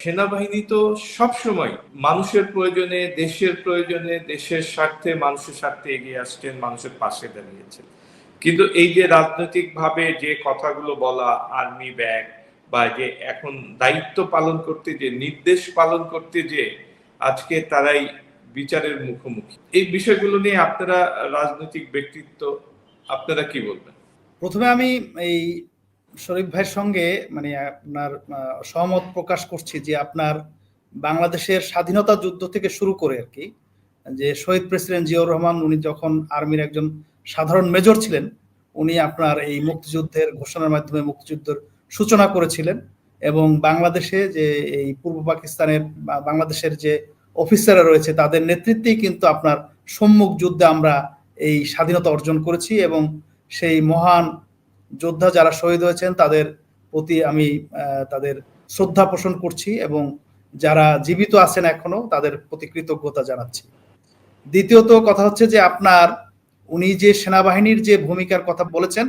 সেনাবাহিনী তো সবসময় মানুষের প্রয়োজনে, দেশের প্রয়োজনে, দেশের স্বার্থে, মানুষের স্বার্থে এগিয়ে আসছেন, মানুষের পাশে দাঁড়িয়েছেন। কিন্তু এই যে রাজনৈতিকভাবে যে কথাগুলো বলা, আর্মি ব্যাগ বা যে এখন দায়িত্ব পালন করতে, যে নির্দেশ পালন করতে, যে আজকে তারাই বিচারের মুখোমুখি। এই বিষয়গুলো নিয়ে আপনারা রাজনৈতিক ব্যক্তিত্ব, আপনারা কি বলবেন? প্রথমে আমি এই শরীফ ভাইয়ের সঙ্গে মানে আপনার সহমত প্রকাশ করছি যে আপনার বাংলাদেশের স্বাধীনতা যুদ্ধ থেকে শুরু করে আর কি, যে শহীদ প্রেসিডেন্ট জিয়াউর রহমান, উনি যখন আর্মির একজন সাধারণ মেজর ছিলেন, উনি আপনার এই মুক্তিযুদ্ধের ঘোষণার মাধ্যমে মুক্তিযুদ্ধের সূচনা করেছিলেন এবং বাংলাদেশে যে এই পূর্ব পাকিস্তানের বাংলাদেশের যে অফিসাররা রয়েছে, তাদের নেতৃত্বেই কিন্তু আপনার সম্মুখ যুদ্ধে আমরা এই স্বাধীনতা অর্জন করেছি এবং সেই মহান যোদ্ধা যারা শহীদ হয়েছেন, তাদের প্রতি আমি তাদের শ্রদ্ধা পোষণ করছি এবং যারা জীবিত আছেন এখনও, তাদের প্রতি কৃতজ্ঞতা জানাচ্ছি। দ্বিতীয়ত কথা হচ্ছে যে আপনার, উনি যে সেনাবাহিনীর যে ভূমিকার কথা বলেছেন,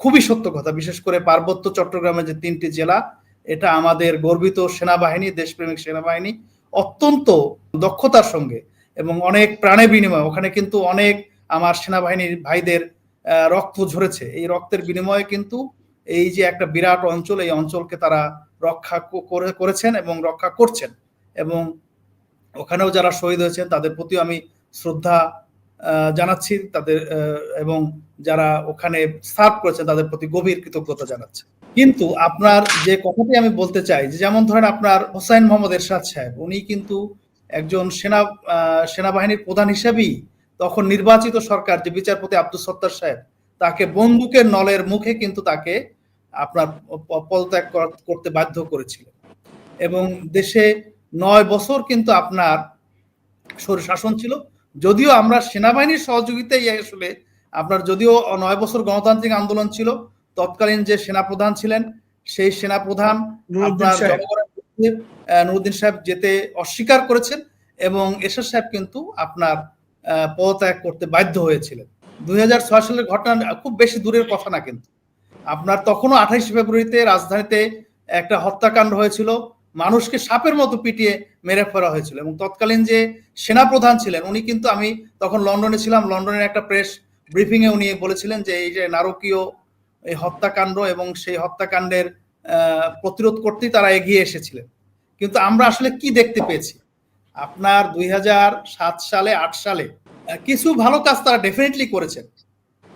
খুবই সত্য কথা। বিশেষ করে পার্বত্য চট্টগ্রামের যে তিনটি জেলা, এটা আমাদের গর্বিত সেনাবাহিনী, দেশপ্রেমিক সেনাবাহিনী, অত্যন্ত দক্ষতার সঙ্গে এবং অনেক প্রাণে বিনিময়। ওখানে কিন্তু অনেক আমার সেনাবাহিনীর ভাইদের রক্ত ঝরেছে। এই রক্তের বিনিময়ে কিন্তু এই যে একটা বিরাট অঞ্চল, এই অঞ্চলকে তারা রক্ষা করেছেন এবং রক্ষা করছেন। এবং ওখানেও যারা শহীদ হয়েছেন, তাদের প্রতিও আমি শ্রদ্ধা জানাচ্ছি। তাদের এবং যারা ওখানে সার্ভ করেছেন, তাদের প্রতি গভীর কৃতজ্ঞতা জানাচ্ছে। কিন্তু আপনার যে কথাটি আমি বলতে চাই, যে যেমন ধরেন আপনার হোসাইন মোহাম্মদ এরশাদ সাহেব, উনি কিন্তু একজন সেনা সেনাবাহিনীর প্রধান হিসেবেই তখন নির্বাচিত সরকার যে বিচারপতি আব্দুল সত্তার সাহেব তাকে বন্দুকের নলের মুখে কিন্তু তাকে আপনার পদত্যাগ করতে বাধ্য করেছিল এবং দেশে নয় বছর কিন্তু আপনার শাসন ছিল। যদিও আমরা সেনাবাহিনীর সহযোগিতায় আসলে আপনার যদিও নয় বছর গণতান্ত্রিক আন্দোলন ছিল তৎকালীন যে সেনাপ্রধান ছিলেন সেই সেনাপ্রধান নুরুদ্দিন আপনার নুরুদ্দিন সাহেব যেতে অস্বীকার করেছেন এবং এরশাদ সাহেব কিন্তু আপনার পদত্যাগ করতে বাধ্য হয়েছিলেন। দু হাজার ছয় সালের ঘটনা খুব বেশি দূরের কথা না কিন্তু। আপনার তখনও আঠাইশ ফেব্রুয়ারিতে রাজধানীতে একটা হত্যাকাণ্ড হয়েছিল। মানুষকে সাপের মতো পিটিয়ে মেরে ফেলা হয়েছিল এবং তৎকালীন যে সেনাপ্রধান ছিলেন, উনি কিন্তু আমি তখন লন্ডনে ছিলাম। লন্ডনের একটা প্রেস ব্রিফিং এ উনি বলেছিলেন যে, এই যে নারকীয় এই হত্যাকাণ্ড এবং সেই হত্যাকাণ্ডের প্রতিরোধ করতেই তারা এগিয়ে এসেছিলেন। কিন্তু আমরা আসলে কি দেখতে পেয়েছি? আপনার দুই সালে, আট সালে কিছু ভালো কাজ তারা ডেফিনেটলি করেছেন।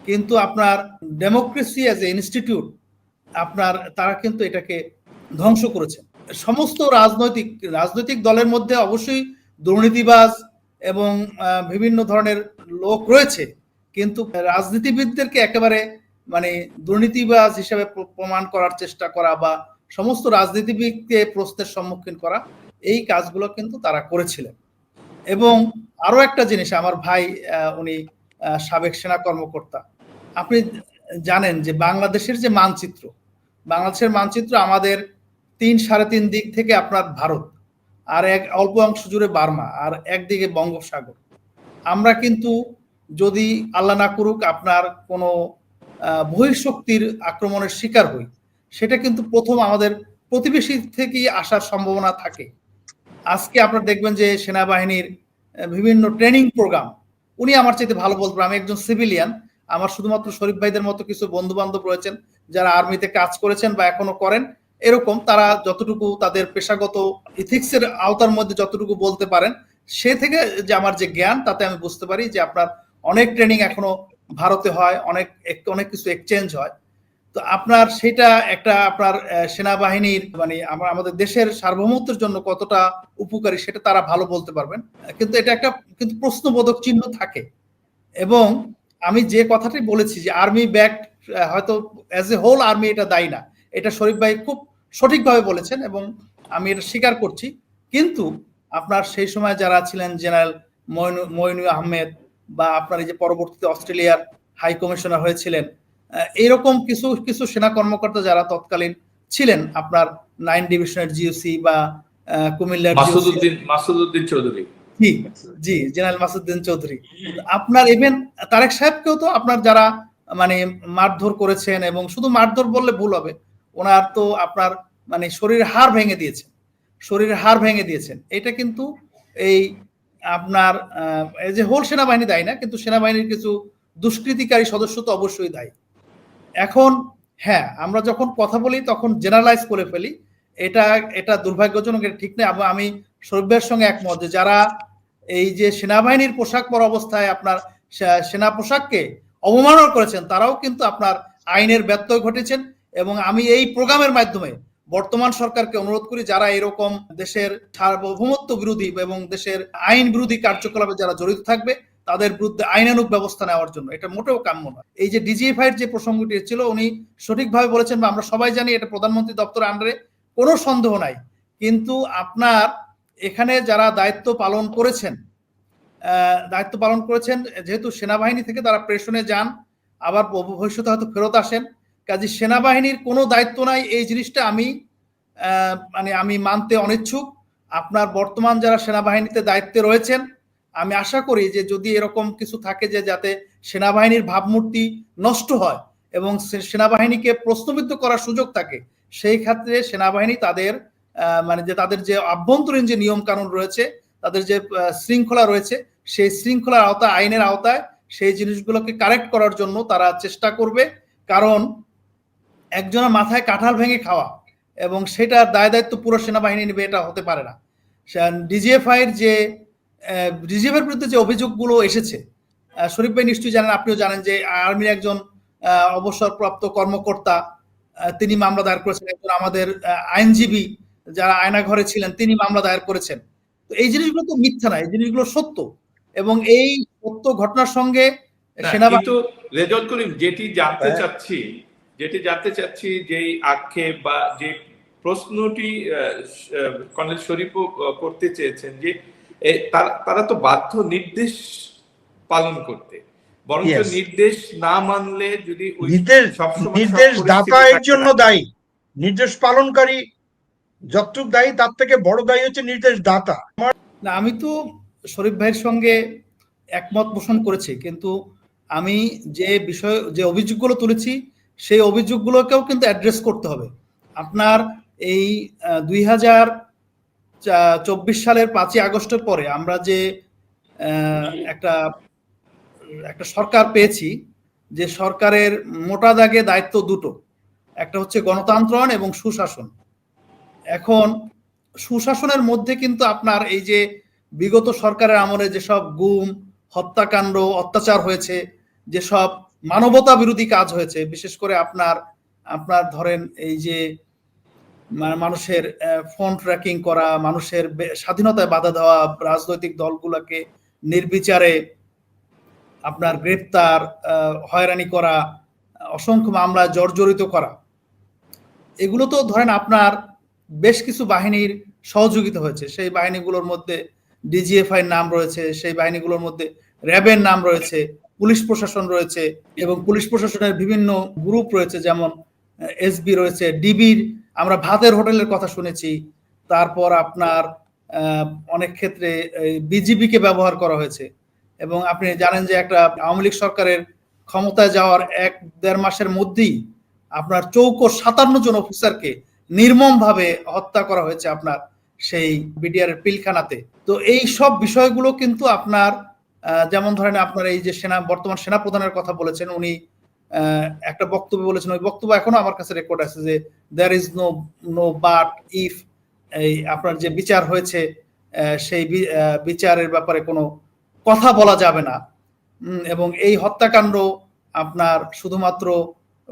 কিন্তু আপনার ডেমোক্রেসি অ্যাজ এ ইনস্টিটিউট আপনার, তারা কিন্তু এটাকে ধ্বংস করেছেন সমস্ত রাজনৈতিক রাজনৈতিক দলের মধ্যে অবশ্যই দুর্নীতিবাজ এবং বিভিন্ন ধরনের লোক রয়েছে। কিন্তু রাজনীতিবিদদেরকে একেবারে মানে দুর্নীতিবাজ হিসেবে প্র- প্রমাণ করার চেষ্টা করা বা সমস্ত রাজনীতিবিদকে প্রশ্নের সম্মুখীন করা, এই কাজগুলো কিন্তু তারা করেছিলেন। এবং আরও একটা জিনিস, আমার ভাই উনি সাবেক সেনা কর্মকর্তা। আপনি জানেন যে বাংলাদেশের যে মানচিত্র, বাংলাদেশের মানচিত্র আমাদের তিন সাড়ে তিন দিক থেকে আপনার ভারত, আর এক অল্প অংশ জুড়ে বার্মা, আর একদিকে বঙ্গোপসাগর। আমরা কিন্তু যদি আল্লাহ না করুক আপনার কোনো বহিঃশক্তির আক্রমণের শিকার হই সেটা কিন্তু প্রথম আমাদের প্রতিবেশী থেকেই আসার সম্ভাবনা থাকে। আজকে আপনারা দেখবেন যে সেনাবাহিনীর বিভিন্ন ট্রেনিং প্রোগ্রাম উনি আমার চাইতে ভালো বলতে পারেন। আমি একজন সিভিলিয়ান আমার শুধুমাত্র শরীফ ভাইদের মতো কিছু বন্ধু বান্ধব রয়েছেন, যারা আর্মিতে কাজ করেছেন বা এখনও করেন। এরকম তারা যতটুকু তাদের পেশাগত ইথিক্সের আওতার মধ্যে যতটুকু বলতে পারেন, সে থেকে যে আমার যে জ্ঞান, তাতে আমি বুঝতে পারি যে আপনার অনেক ট্রেনিং এখনও ভারতে হয়, অনেক অনেক কিছু এক্সচেঞ্জ হয়। তো আপনার সেটা একটা আপনার সেনাবাহিনীর মানে আমরা, আমাদের দেশের সার্বভৌমত্বের জন্য কতটা উপকারী সেটা তারা ভালো বলতে পারবেন। কিন্তু এটা একটা, কিন্তু প্রশ্নবোধক চিহ্ন থাকে। এবং আমি যে কথাটি বলেছি যে আর্মি ব্যাক হয়তো অ্যাজ এ হোল আর্মি এটা দায়ী না। এটা শরীফ ভাই খুব সঠিকভাবে বলেছেন এবং আমি এটা স্বীকার করছি। কিন্তু আপনার সেই সময় যারা ছিলেন জেনারেল মইনু মইনু আহমেদ বা আপনার এই যে পরবর্তীতে অস্ট্রেলিয়ার হাই কমিশনার হয়েছিলেন আহ, এইরকম কিছু কিছু সেনা কর্মকর্তা যারা তৎকালীন ছিলেন আপনার নাইন ডিভিশনের জিওসি বা কুমিল্লার GOC Masududdin Masududdin Chowdhury. G G general Masuddin Chowdhury. আপনার ইভেন তারেক সাহেবকেও তো আপনার যারা মানে মারধর করেছেন এবং শুধু মারধর বললে ভুল হবে ওনার তো আপনার মানে শরীর হাড় ভেঙে দিয়েছেন শরীরের হাড় ভেঙে দিয়েছেন। এটা কিন্তু এই আপনার আহ, এই যে হোল সেনাবাহিনী দায়ী না কিন্তু সেনাবাহিনীর কিছু দুষ্কৃতিকারী সদস্য তো অবশ্যই দায়ী। এখন হ্যাঁ আমরা যখন কথা বলি তখন জেনারেলাইজ করে ফেলি। এটা এটা দুর্ভাগ্যজনক, এটা ঠিক নেই আমি শরীফের সঙ্গে একমত যে যারা এই যে সেনাবাহিনীর পোশাক পর অবস্থায় আপনার সেনা পোশাককে অবমাননা করেছেন, তারাও কিন্তু আপনার আইনের ব্যত্যয় ঘটেছেন এবং আমি এই প্রোগ্রামের মাধ্যমে বর্তমান সরকারকে অনুরোধ করি যারা এরকম দেশের সার্বভৌমত্ব বিরোধী এবং দেশের আইন বিরোধী কার্যকলাপে যারা জড়িত থাকবে তাদের বিরুদ্ধে আইনানুক ব্যবস্থা নেওয়ার জন্য। এটা মোটেও কাম্য নয় এই যে ডিজিএফআই যে প্রসঙ্গটি ছিল উনি সঠিকভাবে বলেছেন, বা আমরা সবাই জানি এটা প্রধানমন্ত্রী দপ্তরের আন্ডারে কোনো সন্দেহ নাই। কিন্তু আপনার এখানে যারা দায়িত্ব পালন করেছেন দায়িত্ব পালন করেছেন, যেহেতু সেনাবাহিনী থেকে তারা প্রেষণে যান, আবার ভবিষ্যতে হয়তো ফেরত আসেন কাজে সেনাবাহিনীর কোনো দায়িত্ব নাই। এই জিনিসটা আমি মানে আমি মানতে অনিচ্ছুক। আপনার বর্তমান যারা সেনাবাহিনীতে দায়িত্বে রয়েছেন আমি আশা করি যে যদি এরকম কিছু থাকে যে যাতে সেনাবাহিনীর ভাবমূর্তি নষ্ট হয় এবং সেনাবাহিনীকে প্রশ্নবিদ্ধ করার সুযোগ থাকে, সেই ক্ষেত্রে সেনাবাহিনী তাদের মানে যে তাদের যে আভ্যন্তরীণ যে নিয়ম কানুন রয়েছে, তাদের যে শৃঙ্খলা রয়েছে, সেই শৃঙ্খলার আওতায়, আইনের আওতায় সেই জিনিসগুলোকে কারেক্ট করার জন্য তারা চেষ্টা করবে। কারণ একজনের মাথায় কাঁঠাল ভেঙে খাওয়া এবং সেটা দায় দায়িত্ব পুরো সেনাবাহিনী নেবে, এটা হতে পারে না। ডিজিএফআই এর যে এর বিরুদ্ধে যে অভিযোগগুলো এসেছে শরীফ ভাই নিশ্চয়ই জানেন আপনিও জানেন যে আর্মির একজন অবসরপ্রাপ্ত কর্মকর্তা তিনি মামলা দায়ের করেছেন একজন আমাদের আইনজীবী যারা আয়না ঘরে ছিলেন তিনি মামলা দায়ের করেছেন তো এই জিনিসগুলো তো মিথ্যা না এই জিনিসগুলো সত্য এবং এই সত্য ঘটনার সঙ্গে সেনাবাহিনী রেজল করিম যেটি জানতে হ্যাঁ। চাচ্ছি যেটি জানতে চাচ্ছি যে আক্ষেপ বা যে প্রশ্নটি কর্নেল শরীফও আহ, করতে চেয়েছেন যে তারা- তো বাধ্য নির্দেশ পালন করতে। বরঞ্চ নির্দেশ না মানলে যদি নির্দেশ দাতা এর জন্য দায়ী। নির্দেশ পালনকারী যতটুক দায়ী তার থেকে বড় দায়ী হচ্ছে নির্দেশ দাতা। না আমি তো শরীফ ভাইয়ের সঙ্গে একমত পোষণ করেছি কিন্তু আমি যে বিষয় যে অভিযোগগুলো তুলেছি সেই অভিযোগগুলোকেও কিন্তু অ্যাড্রেস করতে হবে। আপনার এই দুই হাজার চব্বিশ সালের পাঁচই আগস্টের পরে আমরা যে একটা একটা সরকার পেয়েছি, যে সরকারের মোটা দাগে দায়িত্ব দুটো। একটা হচ্ছে গণতন্ত্রণ এবং সুশাসন। এখন সুশাসনের মধ্যে কিন্তু আপনার এই যে বিগত সরকারের আমলে যেসব গুম, হত্যাকাণ্ড, অত্যাচার হয়েছে, যেসব মানবতা বিরোধী কাজ হয়েছে, বিশেষ করে আপনার আপনার ধরেন এই যে মানুষের ফোন ট্র্যাকিং করা, মানুষের স্বাধীনতায় বাধা দেওয়া, রাজনৈতিক দলগুলোকে নির্বিচারে আপনার গ্রেপ্তার হয়রানি করা, অসংখ্য মামলা জর্জরিত করা, এগুলো তো ধরেন আপনার বেশ কিছু বাহিনীর সহযোগিতা হয়েছে। সেই বাহিনীগুলোর মধ্যে ডিজিএফআই নাম রয়েছে, সেই বাহিনীগুলোর মধ্যে র্যাবের নাম রয়েছে, পুলিশ প্রশাসন রয়েছে এবং পুলিশ প্রশাসনের বিভিন্ন গ্রুপ রয়েছে, যেমন এসবি রয়েছে, ডিবির আমরা ভাতের হোটেলের কথা শুনেছি, তারপর আপনার অনেক ক্ষেত্রে বিজিবিকে ব্যবহার করা হয়েছে। এবং আপনি জানেন যে একটা আওয়ামী লীগ সরকারের ক্ষমতায় যাওয়ার এক দেড় মাসের মধ্যেই আপনার চৌকো সাতান্ন জন অফিসারকে নির্মমভাবে হত্যা করা হয়েছে আপনার সেই বিডিআর পিলখানাতে। তো এই সব বিষয়গুলো কিন্তু আপনার যেমন ধরেন আপনার এই যে সেনা, বর্তমান সেনা প্রধানের কথা বলেছেন, উনি একটা বক্তব্য বলেছেন। ওই বক্তব্য এখনও আমার কাছে রেকর্ড আছে যে there is no no but if এই আপনার যে বিচার হয়েছে সেই বিচারের ব্যাপারে কোনো কথা বলা যাবে না। এবং এই হত্যাকাণ্ড আপনার শুধুমাত্র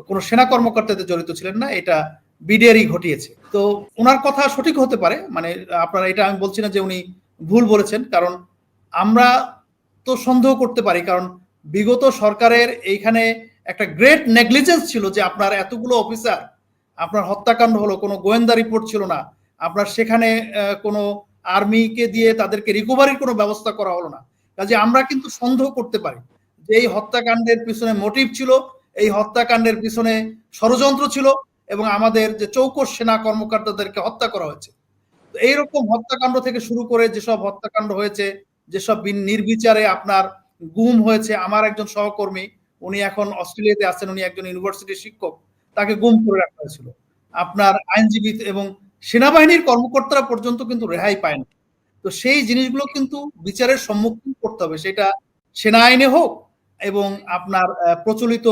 কোনো সেনা কর্মকর্তাদের জড়িত ছিলেন না, এটা বিডিআরই ঘটিয়েছে। তো ওনার কথা সঠিক হতে পারে মানে আপনারা, এটা আমি বলছি না যে উনি ভুল বলেছেন, কারণ আমরা তো সন্দেহ করতে পারি, কারণ বিগত সরকারের এইখানে একটা গ্রেট নেগলিজেন্স ছিল যে আপনার এতগুলো অফিসার আপনার হত্যাকাণ্ড হলো, কোনো গোয়েন্দা রিপোর্ট ছিল না, আপনার সেখানে কোনো আর্মিকে দিয়ে তাদেরকে রিকভারির কোনো ব্যবস্থা করা হলো না। কাজে আমরা কিন্তু সন্দেহ করতে পারি যে এই হত্যাকাণ্ডের পিছনে মোটিভ ছিল, এই হত্যাকাণ্ডের পিছনে ষড়যন্ত্র ছিল এবং আমাদের যে চৌকস সেনা কর্মকর্তাদেরকে হত্যা করা হয়েছে। এইরকম হত্যাকাণ্ড থেকে শুরু করে যেসব হত্যাকাণ্ড হয়েছে, যেসব নির্বিচারে আপনার গুম হয়েছে, আমার একজন সহকর্মী উনি এখন অস্ট্রেলিয়াতে আছেন, উনি একজন ইউনিভার্সিটির শিক্ষক, তাকে গুম করে রাখা হয়েছিল। আপনার আইনজীবী এবং সেনাবাহিনীর কর্মকর্তারা পর্যন্ত কিন্তু রেহাই পায় না। তো সেই জিনিসগুলো কিন্তু বিচারের সম্মুখীন করতে হবে, সেটা সেনা আইনে হোক এবং আপনার প্রচলিত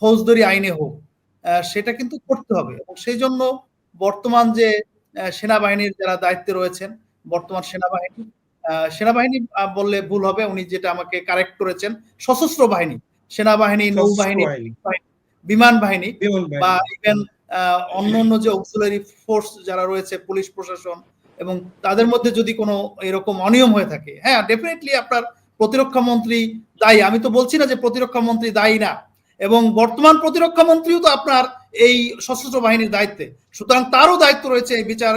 ফৌজদারি আইনে হোক সেটা কিন্তু করতে হবে। এবং সেই জন্য বর্তমান যে সেনাবাহিনীর যারা দায়িত্বে রয়েছেন, বর্তমান সেনাবাহিনী সেনাবাহিনী বললে ভুল হবে, উনি যেটা আমাকে কারেক্ট করেছেন, সশস্ত্র বাহিনী। সেনাবাহিনী নৌবাহিনী বিমান বাহিনী বিমান বাহিনী। বা ইভেন অন্য অন্য যে অক্সিলারি ফোর্স যারা রয়েছে পুলিশ প্রশাসন এবং তাদের মধ্যে যদি কোনো এরকম অনিয়ম হয়ে থাকে হ্যাঁ ডেফিনেটলি আপনার প্রতিরক্ষা মন্ত্রী দায়ী। আমি তো বলছি না যে প্রতিরক্ষা মন্ত্রী দায়ী না। এবং বর্তমান প্রতিরক্ষা মন্ত্রীও তো আপনার এই সশস্ত্র বাহিনীর দায়িত্বে। সুতরাং তারও দায়িত্ব রয়েছে এই বিচার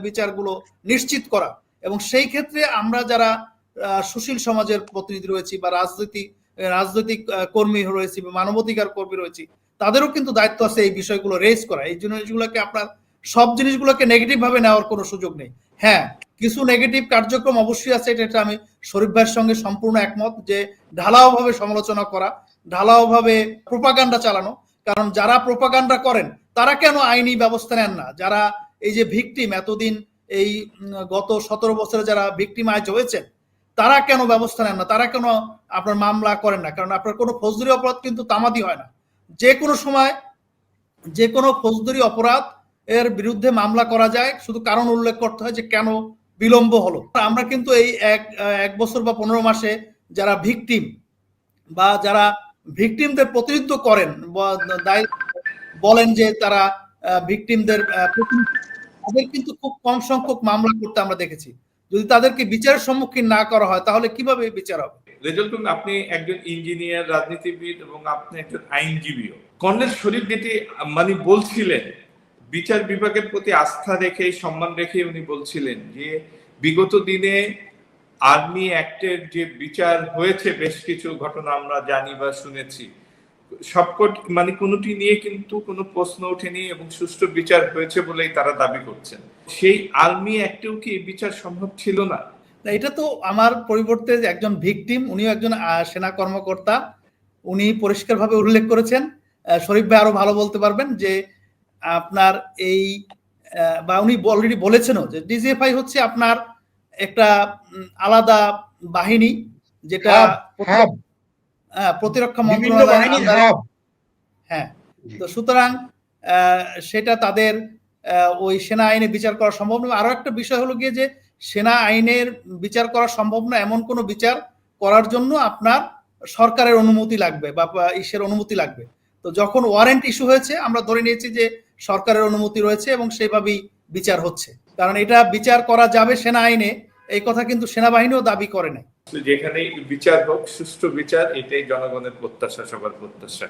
বিচারগুলো নিশ্চিত করা। এবং সেই ক্ষেত্রে আমরা যারা আহ, সুশীল সমাজের প্রতিনিধি রয়েছি বা রাজনৈতিক রাজনৈতিক কর্মী রয়েছি মানবাধিকার কর্মী রয়েছি, তাদেরও কিন্তু দায়িত্ব আছে এই বিষয়গুলো রেজ করা। এই জিনিসগুলোকে আপনার, সব জিনিসগুলোকে নেগেটিভ ভাবে নেওয়ার কোনো সুযোগ নেই। হ্যাঁ কিছু নেগেটিভ কার্যক্রম অবশ্যই আছে, এটা আমি শরীফ ভাইয়ের সঙ্গে সম্পূর্ণ একমত যে ঢালাও ভাবে সমালোচনা করা ঢালাও ভাবে প্রোপাগান্ডা চালানো, কারণ যারা প্রোপাগান্ডা করেন, তারা কেন আইনি ব্যবস্থা নেন না? যারা এই যে ভিকটিম এতদিন এই গত সতেরো বছরে যারা ভিকটিম ভিকটিমাইজ হয়েছেন তারা কেন ব্যবস্থা নেন না? তারা কেন আপনার মামলা করেন না? কারণ আপনার কোনো ফৌজদারি অপরাধ কিন্তু তামাদি হয় না। যে কোনো সময় যে কোনো ফৌজদারি অপরাধ এর বিরুদ্ধে মামলা করা যায়। শুধু কারণ উল্লেখ করতে হয় যে কেন বিলম্ব হলো। আমরা কিন্তু এই এক এক বছর বা পনেরো মাসে যারা ভিকটিম বা যারা ভিকটিমদের প্রতিনিধিত্ব করেন বলেন যে তারা ভিকটিমদের তাদের কিন্তু খুব কম সংখ্যক মামলা করতে আমরা দেখেছি। যদি তাদেরকে বিচারের সম্মুখীন না করা হয়, তাহলে কীভাবে বিচার হবে? রেজাল্ট আপনি একজন ইঞ্জিনিয়ার, রাজনীতিবিদ এবং আপনি একজন আইনজীবীও। কর্নেল শরীফ যেটি মানে বলছিলেন, বিচার বিভাগের প্রতি আস্থা রেখে, সম্মান রেখে উনি বলছিলেন যে, বিগত দিনে আর্মি অ্যাক্টের যে বিচার হয়েছে, বেশ কিছু ঘটনা আমরা জানি বা শুনেছি। সবকট মানে কোনোটি নিয়ে কিন্তু কোনো প্রশ্ন ওঠেনি এবং সুষ্ঠু বিচার হয়েছে বলেই তারা দাবি করছেন। সেই আর্মি অ্যাক্টেও কি বিচার সম্ভব ছিল না? না, এটা তো আমার পরিবর্তে একজন ভিকটিম উনিও একজন সেনা কর্মকর্তা উনি পরিষ্কারভাবে উল্লেখ করেছেন। শরীফ ভাই আরও ভালো বলতে পারবেন যে আপনার এই আহ, বা উনি অলরেডি বলেছেনও যে ডিজিএফআই হচ্ছে আপনার একটা আলাদা বাহিনী যেটা আহ, প্রতিরক্ষা হাব হ্যাঁ তো সুতরাং আহ, সেটা তাদের আহ, ওই সেনা আইনে বিচার করা সম্ভব নয়। আরও একটা বিষয় হলো গিয়ে যে, সেনা আইনের বিচার করা সম্ভব না এমন কোনো বিচার করার জন্য আপনার সরকারের অনুমতি লাগবে বা বা ইসের অনুমতি লাগবে। তো যখন ওয়ারেন্ট ইস্যু হয়েছে, আমরা ধরে নিয়েছি যে, সরকারের অনুমতি রয়েছে এবং সেভাবেই বিচার হচ্ছে। কারণ এটা বিচার করা যাবে সেনা আইনে, এই কথা কিন্তু সেনাবাহিনীও দাবি করে নাই। যেখানে বিচার হোক, সুষ্ঠু বিচার, এটাই জনগণের প্রত্যাশা, সবার প্রত্যাশা।